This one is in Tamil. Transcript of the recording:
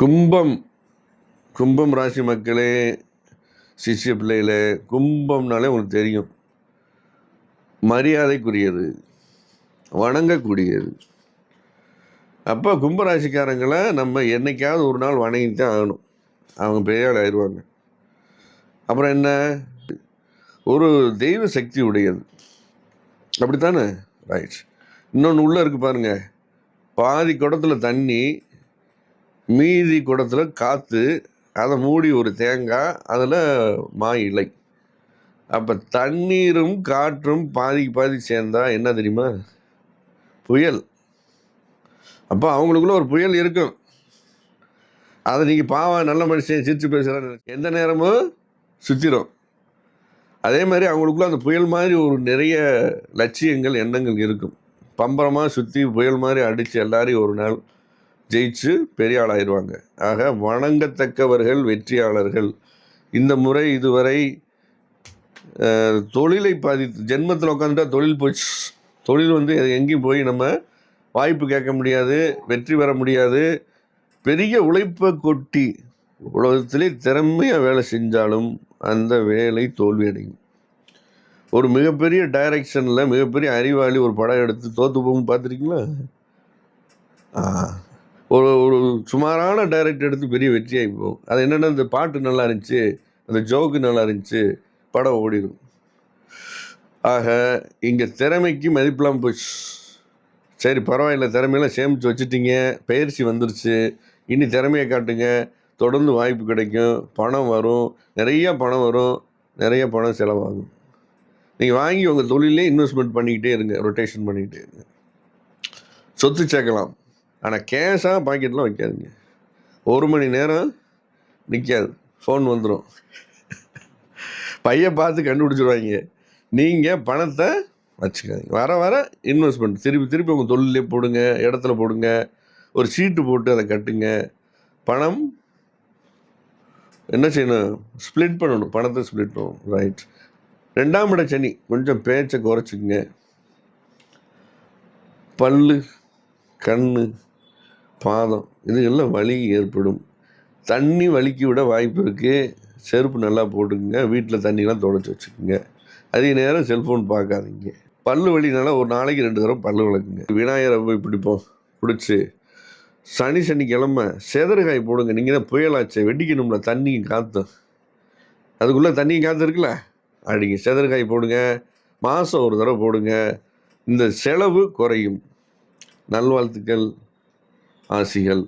கும்பம் கும்பம் ராசி மக்களே சிஷ்ய பிள்ளைகளே கும்பம்னாலே உங்களுக்கு தெரியும். மரியாதைக்குரியது வணங்கக்கூடியது. அப்போ கும்பராசிக்காரங்களை நம்ம என்னைக்காவது ஒரு நாள் வணங்கித்தான் ஆகணும். அவங்க பெரியாள் ஆயிடுவாங்க அப்புறம் என்ன? ஒரு தெய்வ சக்தி உடையது. அப்படித்தானே? ரைட் இன்னொன்று உள்ளே இருக்கு பாருங்கள் பாதி குடத்தில் தண்ணி மீதி குடத்தில் காற்று அதை மூடி ஒரு தேங்காய் அதில் மா இலை. அப்போ தண்ணீரும் காற்றும் பாதிக்கு பாதி சேர்ந்தா என்ன தெரியுமா? புயல். அப்போ அவங்களுக்குள்ள ஒரு புயல் இருக்கும். அதை நீங்கள் பாவா நல்ல மனுஷன் சிரித்து பேசுகிறான்னு எந்த நேரமும் சுற்றிடும் அதே மாதிரி அவங்களுக்குள்ள அந்த புயல் மாதிரி ஒரு நிறைய லட்சியங்கள் எண்ணங்கள் இருக்கும். பம்பரமாக சுற்றி புயல் மாதிரி அடித்து எல்லாரையும் ஒரு நாள் ஜெயிச்சு பெரிய ஆளாயிருவாங்க. ஆக வணங்கத்தக்கவர்கள் வெற்றியாளர்கள். இந்த முறை இதுவரை தொழிலை பாதித்து ஜென்மத்தில் உட்காந்துட்டா தொழில் போச்சு. தொழில் வந்து எங்கேயும் போய் நம்ம வாய்ப்பு கேட்க முடியாது வெற்றி பெற முடியாது. பெரிய உழைப்பை கொட்டி உலகத்திலே திறமையாக வேலை செஞ்சாலும் அந்த வேலை தோல்வி அடையும் ஒரு மிகப்பெரிய டைரக்ஷனில் மிகப்பெரிய அறிவாளி ஒரு படம் எடுத்து தோற்று போகும் பார்த்துருக்கீங்களா? ஆ. ஒரு ஒரு சுமாரான டைரக்ட் எடுத்து பெரிய வெற்றியாகி போகும். அது என்னென்னா இந்த பாட்டு நல்லா இருந்துச்சு அந்த ஜோக்கு நல்லா இருந்துச்சு படம் ஓடிடும். ஆக இங்கே திறமைக்கு மதிப்பெல்லாம் போச்சு. சரி பரவாயில்ல திறமையெல்லாம் சேமித்து வச்சுட்டீங்க பயிற்சி வந்துருச்சு. இனி திறமையை காட்டுங்க. தொடர்ந்து வாய்ப்பு கிடைக்கும். பணம் வரும். நிறைய பணம் வரும். நிறைய பணம் செலவாகும். நீங்கள் வாங்கி உங்கள் தொழிலே இன்வெஸ்ட்மெண்ட் பண்ணிக்கிட்டே இருங்க. ரொட்டேஷன் பண்ணிக்கிட்டே இருங்க. சொத்து சேர்க்கலாம். ஆனால் கேஷாக பாக்கெட்லாம் வைக்காதுங்க. ஒரு மணி நேரம் நிற்காது ஃபோன் வந்துடும் பையன் பார்த்து கண்டுபிடிச்சிருவாங்க. நீங்கள் பணத்தை வச்சுக்காதீங்க. வர வர இன்வெஸ்ட்மெண்ட் திருப்பி திருப்பி உங்கள் தொழிலே போடுங்க இடத்துல போடுங்க. ஒரு சீட்டு போட்டு அதை கட்டுங்க. பணம் என்ன செய்யணும்? ஸ்ப்ளிட் பண்ணணும். பணத்தை ஸ்ப்ளிட் பண்ணணும். ரைட் ரெண்டாம் இட சனி. கொஞ்சம் பேச்சை குறைச்சிக்கங்க. பல்லு கண்ணு பாதம் இதுகளில் வலி ஏற்படும். தண்ணி வலிக்கு விட வாய்ப்பு இருக்குது செருப்பு நல்லா போட்டுக்குங்க. வீட்டில் தண்ணியெலாம் தொடச்சி வச்சுக்கோங்க. அதிக நேரம் செல்ஃபோன் பார்க்காதீங்க. பல்லு வலினால ஒரு நாளைக்கு ரெண்டு தடவை பல்லு விளக்குங்க விநாயகரை போய் பிடிப்போம். பிடிச்சி சனி சனிக்கிழமை செதறுகாய் போடுங்க. நீங்கள் தான் புயலாச்சு வெடிக்கணும்ல. தண்ணியும் காற்றும் அதுக்குள்ளே தண்ணியும் காற்று இருக்குல்ல? அடிங்க. செதறுகாய் போடுங்க. மாதம் ஒரு தடவை போடுங்க. இந்த செலவு குறையும். நல்வாழ்த்துக்கள். ஆசிகள்